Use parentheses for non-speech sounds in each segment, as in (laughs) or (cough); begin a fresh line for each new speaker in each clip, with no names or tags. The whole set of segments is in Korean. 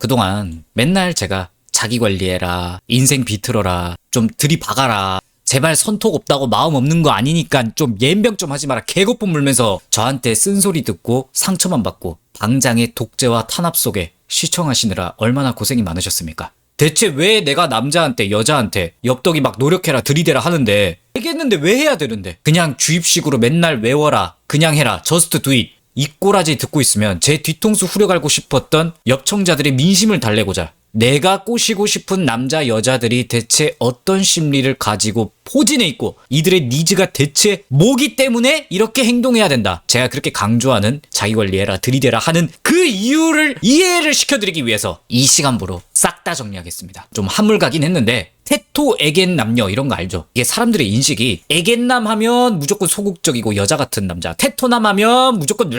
그동안 맨날 제가 자기 관리해라, 인생 비틀어라, 좀 들이박아라, 제발 선톡 없다고 마음 없는 거 아니니까 좀 옌병 좀 하지 마라 개고품 물면서 저한테 쓴소리 듣고 상처만 받고 방장의 독재와 탄압 속에 시청하시느라 얼마나 고생이 많으셨습니까? 대체 왜 내가 남자한테 여자한테 엽떡이 막 노력해라 들이대라 하는데 알겠는데 왜 해야 되는데 그냥 주입식으로 맨날 외워라 그냥 해라 저스트 두잇 이 꼬라지 듣고 있으면 제 뒤통수 후려갈고 싶었던 엽청자들의 민심을 달래고자 내가 꼬시고 싶은 남자 여자들이 대체 어떤 심리를 가지고 포진해 있고 이들의 니즈가 대체 뭐기 때문에 이렇게 행동해야 된다. 제가 그렇게 강조하는 자기 관리해라 들이대라 하는 그 이유를 이해를 시켜드리기 위해서 이 시간부로 싹 다 정리하겠습니다. 좀 한물 가긴 했는데 테토 에겐 남녀 이런 거 알죠? 이게 사람들의 인식이 에겐남 하면 무조건 소극적이고 여자 같은 남자, 테토남 하면 무조건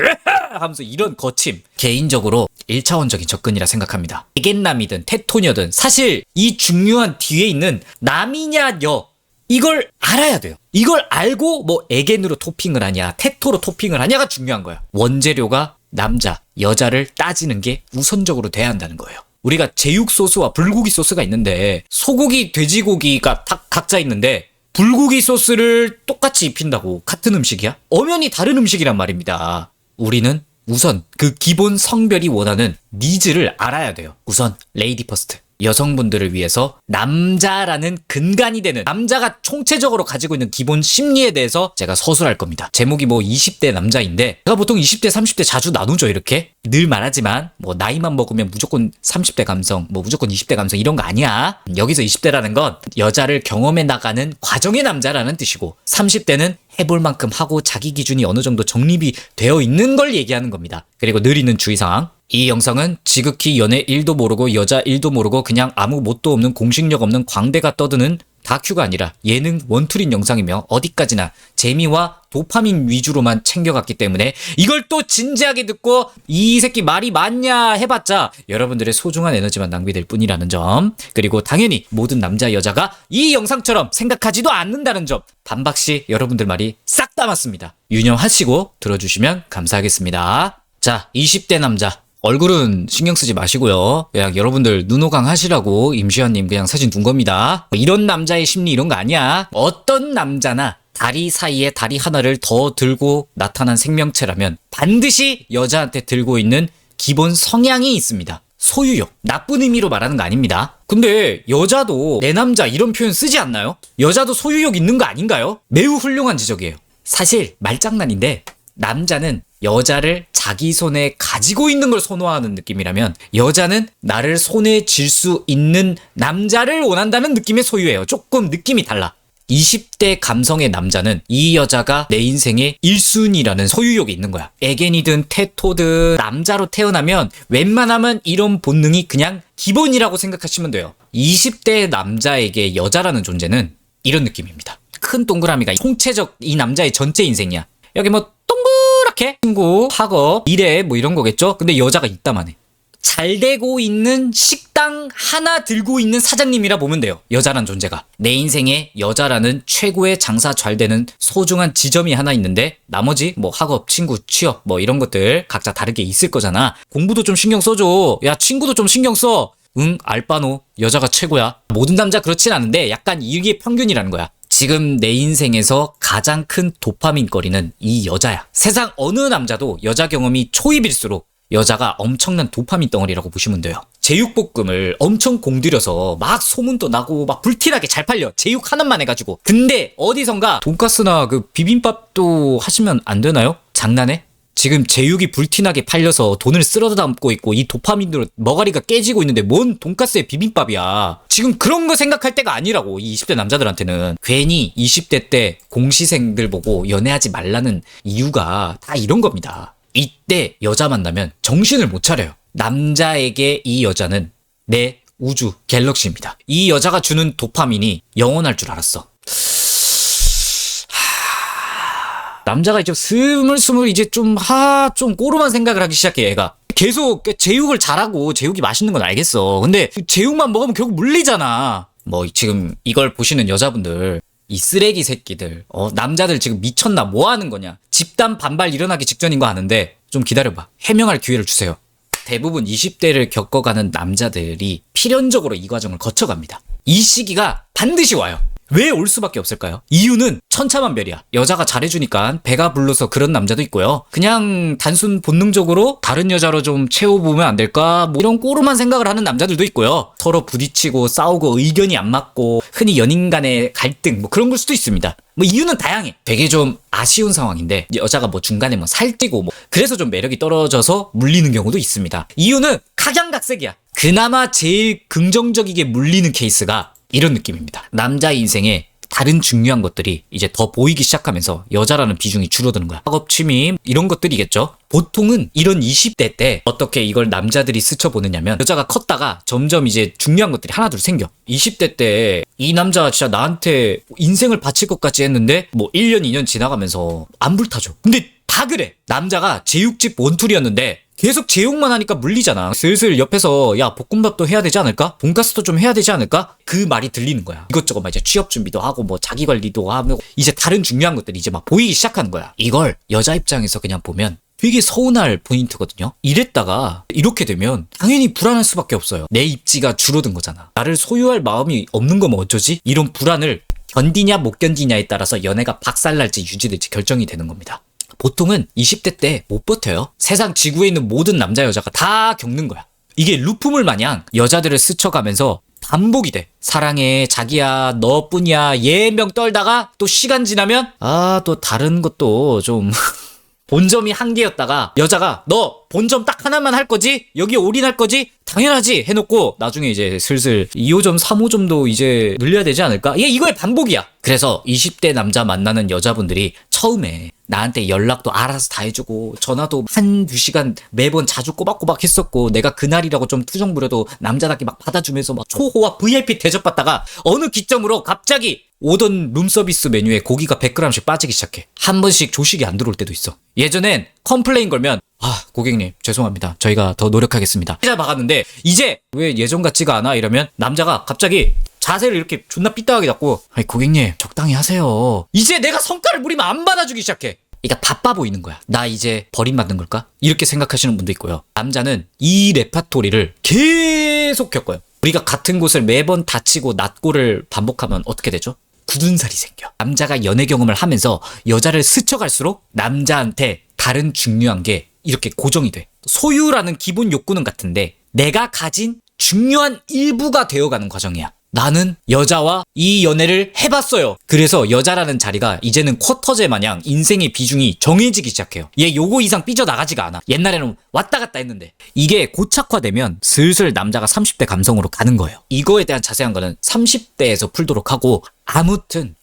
하면서 이런 거침 개인적으로 1차원적인 접근이라 생각합니다. 에겐남이든 테토녀든 사실 이 중요한 뒤에 있는 남이냐 여 이걸 알아야 돼요. 이걸 알고 뭐 에겐으로 토핑을 하냐, 테토로 토핑을 하냐가 중요한 거야. 원재료가 남자, 여자를 따지는 게 우선적으로 돼야 한다는 거예요. 우리가 제육 소스와 불고기 소스가 있는데 소고기, 돼지고기가 다 각자 있는데 불고기 소스를 똑같이 입힌다고 같은 음식이야? 엄연히 다른 음식이란 말입니다. 우리는 우선 그 기본 성별이 원하는 니즈를 알아야 돼요. 우선 레이디 퍼스트. 여성분들을 위해서 남자라는 근간이 되는 남자가 총체적으로 가지고 있는 기본 심리에 대해서 제가 서술할 겁니다. 제목이 뭐 20대 남자인데 제가 보통 20대 30대 자주 나누죠 이렇게 늘 말하지만 뭐 나이만 먹으면 무조건 30대 감성 뭐 무조건 20대 감성 이런 거 아니야. 여기서 20대라는 건 여자를 경험해 나가는 과정의 남자라는 뜻이고 30대는 해볼 만큼 하고 자기 기준이 어느 정도 정립이 되어 있는 걸 얘기하는 겁니다. 그리고 늘 있는 주의사항. 이 영상은 지극히 연애 1도 모르고 여자 1도 모르고 그냥 아무 뭣도 없는 공식력 없는 광대가 떠드는 다큐가 아니라 예능 원툴인 영상이며 어디까지나 재미와 도파민 위주로만 챙겨갔기 때문에 이걸 또 진지하게 듣고 이 새끼 말이 맞냐 해봤자 여러분들의 소중한 에너지만 낭비될 뿐이라는 점. 그리고 당연히 모든 남자 여자가 이 영상처럼 생각하지도 않는다는 점. 반박시 여러분들 말이 싹다 맞습니다. 유념하시고 들어주시면 감사하겠습니다. 자 20대 남자 얼굴은 신경 쓰지 마시고요. 그냥 여러분들 눈호강 하시라고 임시완님 그냥 사진 둔 겁니다. 이런 남자의 심리 이런 거 아니야. 어떤 남자나 다리 사이에 다리 하나를 더 들고 나타난 생명체라면 반드시 여자한테 들고 있는 기본 성향이 있습니다. 소유욕. 나쁜 의미로 말하는 거 아닙니다. 근데 여자도 내 남자 이런 표현 쓰지 않나요? 여자도 소유욕 있는 거 아닌가요? 매우 훌륭한 지적이에요. 사실 말장난인데 남자는 여자를 자기 손에 가지고 있는 걸 선호하는 느낌이라면 여자는 나를 손에 쥘 수 있는 남자를 원한다는 느낌의 소유예요. 조금 느낌이 달라. 20대 감성의 남자는 이 여자가 내 인생의 1순위라는 소유욕이 있는 거야. 에겐이든 테토든 남자로 태어나면 웬만하면 이런 본능이 그냥 기본이라고 생각하시면 돼요. 20대 남자에게 여자라는 존재는 이런 느낌입니다. 큰 동그라미가 총체적 이 남자의 전체 인생이야. 여기 뭐 동그랗게 친구, 학업, 미래 뭐 이런 거겠죠? 근데 여자가 있다만 해. 잘 되고 있는 식당 하나 들고 있는 사장님이라 보면 돼요. 여자란 존재가. 내 인생에 여자라는 최고의 장사 잘 되는 소중한 지점이 하나 있는데 나머지 뭐 학업, 친구, 취업 뭐 이런 것들 각자 다르게 있을 거잖아. 공부도 좀 신경 써줘. 야, 친구도 좀 신경 써. 응, 알바노. 여자가 최고야. 모든 남자 그렇진 않은데 약간 이게 평균이라는 거야. 지금 내 인생에서 가장 큰 도파민 거리는 이 여자야. 세상 어느 남자도 여자 경험이 초입일수록 여자가 엄청난 도파민 덩어리라고 보시면 돼요. 제육볶음을 엄청 공들여서 막 소문도 나고 막 불티나게 잘 팔려. 제육 하나만 해가지고. 근데 어디선가 돈가스나 그 비빔밥도 하시면 안 되나요? 장난해? 지금 제육이 불티나게 팔려서 돈을 쓸어 담고 있고 이 도파민으로 머가리가 깨지고 있는데 뭔 돈가스에 비빔밥이야. 지금 그런 거 생각할 때가 아니라고 이 20대 남자들한테는 괜히 20대 때 공시생들 보고 연애하지 말라는 이유가 다 이런 겁니다. 이때 여자 만나면 정신을 못 차려요. 남자에게 이 여자는 내 우주 갤럭시입니다. 이 여자가 주는 도파민이 영원할 줄 알았어. 남자가 이제 스물스물 이제 좀, 하, 좀 꼬르만 생각을 하기 시작해, 얘가. 계속 제육을 잘하고 제육이 맛있는 건 알겠어. 근데 제육만 먹으면 결국 물리잖아. 뭐 지금 이걸 보시는 여자분들 이 쓰레기 새끼들 어 남자들 지금 미쳤나 뭐 하는 거냐 집단 반발 일어나기 직전인 거 아는데 좀 기다려봐 해명할 기회를 주세요 대부분 20대를 겪어가는 남자들이 필연적으로 이 과정을 거쳐갑니다. 이 시기가 반드시 와요. 왜 올 수밖에 없을까요? 이유는 천차만별이야. 여자가 잘해주니까 배가 불러서 그런 남자도 있고요. 그냥 단순 본능적으로 다른 여자로 좀 채워보면 안 될까? 뭐 이런 꼬름한 생각을 하는 남자들도 있고요. 서로 부딪히고 싸우고 의견이 안 맞고 흔히 연인 간의 갈등 뭐 그런 걸 수도 있습니다. 뭐 이유는 다양해. 되게 좀 아쉬운 상황인데 여자가 뭐 중간에 뭐 살뛰고 뭐 그래서 좀 매력이 떨어져서 물리는 경우도 있습니다. 이유는 각양각색이야. 그나마 제일 긍정적이게 물리는 케이스가 이런 느낌입니다. 남자 인생에 다른 중요한 것들이 이제 더 보이기 시작하면서 여자라는 비중이 줄어드는 거야. 학업, 취미 이런 것들이겠죠. 보통은 이런 20대 때 어떻게 이걸 남자들이 스쳐보느냐면 여자가 컸다가 점점 이제 중요한 것들이 하나둘 생겨. 20대 때 이 남자 진짜 나한테 인생을 바칠 것 같지 했는데 뭐 1년, 2년 지나가면서 안 불타죠. 근데 다 그래. 남자가 제육집 원툴이었는데 계속 제육만 하니까 물리잖아. 슬슬 옆에서 야 볶음밥도 해야 되지 않을까? 돈가스도 좀 해야 되지 않을까? 그 말이 들리는 거야. 이것저것 막 이제 취업 준비도 하고 뭐 자기 관리도 하고 이제 다른 중요한 것들이 이제 막 보이기 시작하는 거야. 이걸 여자 입장에서 그냥 보면 되게 서운할 포인트거든요. 이랬다가 이렇게 되면 당연히 불안할 수밖에 없어요. 내 입지가 줄어든 거잖아. 나를 소유할 마음이 없는 거면 어쩌지? 이런 불안을 견디냐 못 견디냐에 따라서 연애가 박살날지 유지될지 결정이 되는 겁니다. 보통은 20대 때 못 버텨요. 세상 지구에 있는 모든 남자 여자가 다 겪는 거야. 이게 루프물 마냥 여자들을 스쳐가면서 반복이 돼. 사랑해, 자기야, 너뿐이야, 예명 떨다가 또 시간 지나면 아, 또 다른 것도 좀 (laughs) 본점이 한 개였다가 여자가 너 본점 딱 하나만 할 거지? 여기 올인할 거지? 당연하지 해놓고 나중에 이제 슬슬 2호점, 3호점도 이제 늘려야 되지 않을까? 얘 이거의 반복이야. 그래서 20대 남자 만나는 여자분들이 처음에 나한테 연락도 알아서 다 해주고 전화도 한 두 시간 매번 자주 꼬박꼬박 했었고 내가 그날이라고 좀 투정 부려도 남자답게 막 받아주면서 막 초호화 VIP 대접받다가 어느 기점으로 갑자기 오던 룸서비스 메뉴에 고기가 100g씩 빠지기 시작해. 한 번씩 조식이 안 들어올 때도 있어. 예전엔 컴플레인 걸면 아 고객님 죄송합니다. 저희가 더 노력하겠습니다. 피자 박았는데 이제 왜 예전 같지가 않아 이러면 남자가 갑자기 자세를 이렇게 존나 삐딱하게 잡고 아니 고객님 적당히 하세요. 이제 내가 성과를 부리면 안 받아주기 시작해. 그러니까 바빠 보이는 거야. 나 이제 버림받는 걸까? 이렇게 생각하시는 분도 있고요. 남자는 이 레파토리를 계속 겪어요. 우리가 같은 곳을 매번 다치고 낫고를 반복하면 어떻게 되죠? 굳은 살이 생겨. 남자가 연애 경험을 하면서 여자를 스쳐갈수록 남자한테 다른 중요한 게 이렇게 고정이 돼. 소유라는 기본 욕구는 같은데 내가 가진 중요한 일부가 되어가는 과정이야. 나는 여자와 이 연애를 해봤어요. 그래서 여자라는 자리가 이제는 쿼터제 마냥 인생의 비중이 정해지기 시작해요. 얘 요거 이상 삐져나가지가 않아. 옛날에는 왔다 갔다 했는데. 이게 고착화되면 슬슬 남자가 30대 감성으로 가는 거예요. 이거에 대한 자세한 거는 30대에서 풀도록 하고 아무튼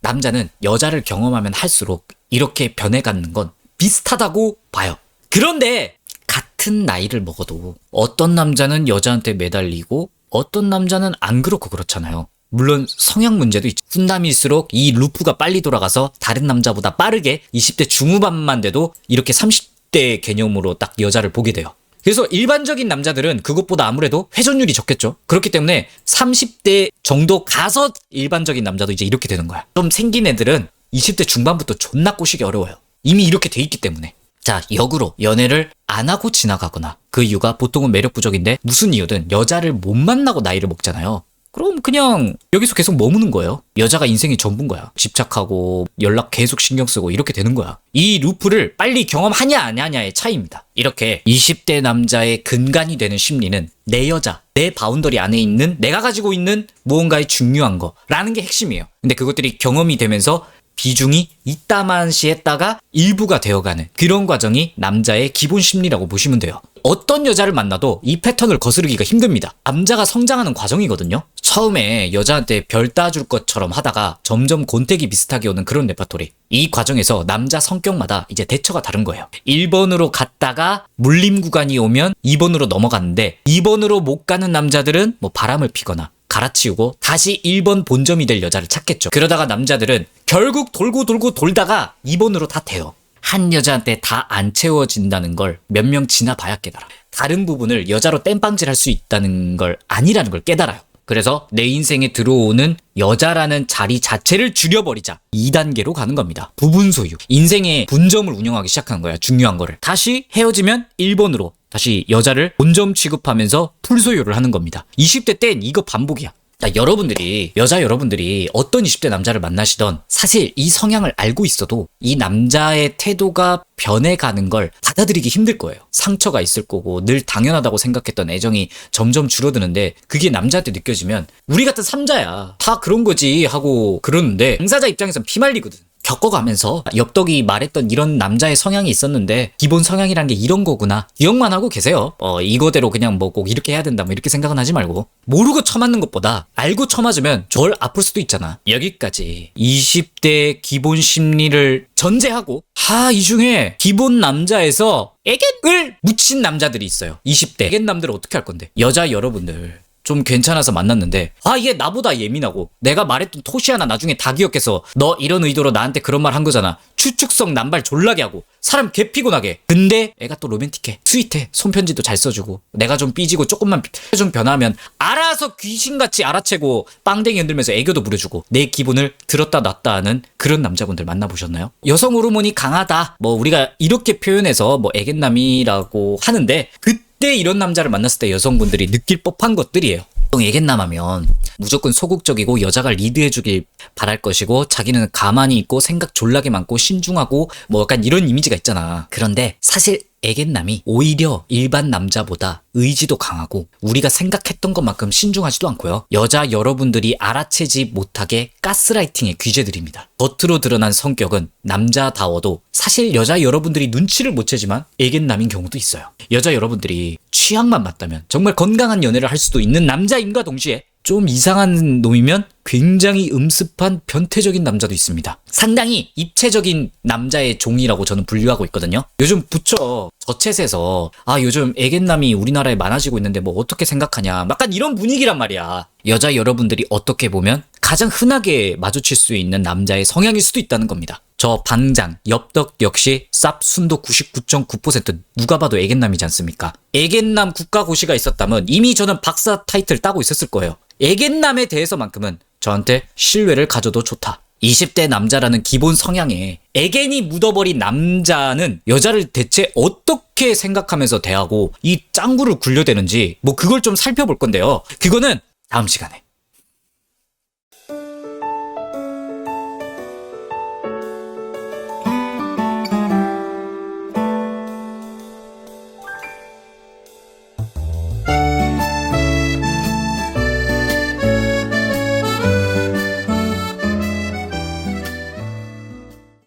남자는 여자를 경험하면 할수록 이렇게 변해가는 건 비슷하다고 봐요. 그런데 같은 나이를 먹어도 어떤 남자는 여자한테 매달리고 어떤 남자는 안 그렇고 그렇잖아요. 물론 성향 문제도 있죠. 훈남일수록 이 루프가 빨리 돌아가서 다른 남자보다 빠르게 20대 중후반만 돼도 이렇게 30대 개념으로 딱 여자를 보게 돼요. 그래서 일반적인 남자들은 그것보다 아무래도 회전율이 적겠죠. 그렇기 때문에 30대 정도 가서 일반적인 남자도 이제 이렇게 되는 거야. 좀 생긴 애들은 20대 중반부터 존나 꼬시기 어려워요. 이미 이렇게 돼 있기 때문에. 자, 역으로 연애를 안 하고 지나가거나 그 이유가 보통은 매력 부족인데 무슨 이유든 여자를 못 만나고 나이를 먹잖아요. 그럼 그냥 여기서 계속 머무는 거예요. 여자가 인생의 전부인 거야. 집착하고 연락 계속 신경 쓰고 이렇게 되는 거야. 이 루프를 빨리 경험하냐 안 하냐의 차이입니다. 이렇게 20대 남자의 근간이 되는 심리는 내 여자, 내 바운더리 안에 있는 내가 가지고 있는 무언가의 중요한 거라는 게 핵심이에요. 근데 그것들이 경험이 되면서 비중이 이따만시 했다가 일부가 되어가는 그런 과정이 남자의 기본 심리라고 보시면 돼요. 어떤 여자를 만나도 이 패턴을 거스르기가 힘듭니다. 남자가 성장하는 과정이거든요. 처음에 여자한테 별 따줄 것처럼 하다가 점점 곤택이 비슷하게 오는 그런 레파토리. 이 과정에서 남자 성격마다 이제 대처가 다른 거예요. 1번으로 갔다가 물림 구간이 오면 2번으로 넘어갔는데 2번으로 못 가는 남자들은 뭐 바람을 피거나 갈아치우고 다시 1번 본점이 될 여자를 찾겠죠. 그러다가 남자들은 결국 돌고 돌고 돌다가 2번으로 다 돼요. 한 여자한테 다 안 채워진다는 걸 몇 명 지나봐야 깨달아. 다른 부분을 여자로 땜빵질 할 수 있다는 걸 아니라는 걸 깨달아요. 그래서 내 인생에 들어오는 여자라는 자리 자체를 줄여버리자. 2단계로 가는 겁니다. 부분 소유. 인생의 분점을 운영하기 시작한 거야. 중요한 거를. 다시 헤어지면 1번으로 다시 여자를 본점 취급하면서 풀소유를 하는 겁니다. 20대 땐 이거 반복이야. 자, 여러분들이, 여자 여러분들이 어떤 20대 남자를 만나시던 사실 이 성향을 알고 있어도 이 남자의 태도가 변해가는 걸 받아들이기 힘들 거예요. 상처가 있을 거고 늘 당연하다고 생각했던 애정이 점점 줄어드는데 그게 남자한테 느껴지면 우리 같은 삼자야. 다 그런 거지 하고 그러는데 당사자 입장에선 피말리거든. 겪어가면서 엽떡이 말했던 이런 남자의 성향이 있었는데 기본 성향이란 게 이런 거구나. 기억만 하고 계세요. 어 이거대로 그냥 뭐 꼭 이렇게 해야 된다 뭐 이렇게 생각은 하지 말고. 모르고 처맞는 것보다 알고 처맞으면 절 아플 수도 있잖아. 여기까지. 20대 기본 심리를 전제하고 하 이 중에 기본 남자에서 애견을 묻힌 남자들이 있어요. 20대. 애견남들 어떻게 할 건데? 여자 여러분들 좀 괜찮아서 만났는데 아 얘 나보다 예민하고 내가 말했던 토시 하나 나중에 다 기억해서 너 이런 의도로 나한테 그런 말 한 거잖아. 추측성 남발 졸라게 하고 사람 개 피곤하게. 근데 애가 또 로맨틱해. 스윗해. 손편지도 잘 써주고. 내가 좀 삐지고 조금만 좀 변하면 알아서 귀신같이 알아채고 빵댕이 흔들면서 애교도 부려주고 내 기분을 들었다 놨다 하는 그런 남자분들 만나보셨나요? 여성 호르몬이 강하다. 뭐 우리가 이렇게 표현해서 뭐 애견남이라고 하는데 그 때 이런 남자를 만났을 때 여성분들이 느낄 법한 것들이에요. 애견남 하면 무조건 소극적이고 여자가 리드해주길 바랄 것이고 자기는 가만히 있고 생각 졸라게 많고 신중하고 뭐 약간 이런 이미지가 있잖아. 그런데 사실 애견남이 오히려 일반 남자보다 의지도 강하고 우리가 생각했던 것만큼 신중하지도 않고요. 여자 여러분들이 알아채지 못하게 가스라이팅의 귀재들입니다. 겉으로 드러난 성격은 남자다워도 사실 여자 여러분들이 눈치를 못 채지만 애견남인 경우도 있어요. 여자 여러분들이 취향만 맞다면 정말 건강한 연애를 할 수도 있는 남자인과 동시에 좀 이상한 놈이면 굉장히 음습한 변태적인 남자도 있습니다. 상당히 입체적인 남자의 종이라고 저는 분류하고 있거든요. 요즘 부처 저챗에서 아 요즘 애견남이 우리나라에 많아지고 있는데 뭐 어떻게 생각하냐 약간 이런 분위기란 말이야. 여자 여러분들이 어떻게 보면 가장 흔하게 마주칠 수 있는 남자의 성향일 수도 있다는 겁니다. 저 방장, 엽떡 역시 쌉 순도 99.9% 누가 봐도 애견남이지 않습니까? 애견남 국가고시가 있었다면 이미 저는 박사 타이틀 따고 있었을 거예요. 애견남에 대해서만큼은 저한테 신뢰를 가져도 좋다. 20대 남자라는 기본 성향에 애견이 묻어버린 남자는 여자를 대체 어떻게 생각하면서 대하고 이 짱구를 굴려대는지 뭐 그걸 좀 살펴볼 건데요. 그거는 다음 시간에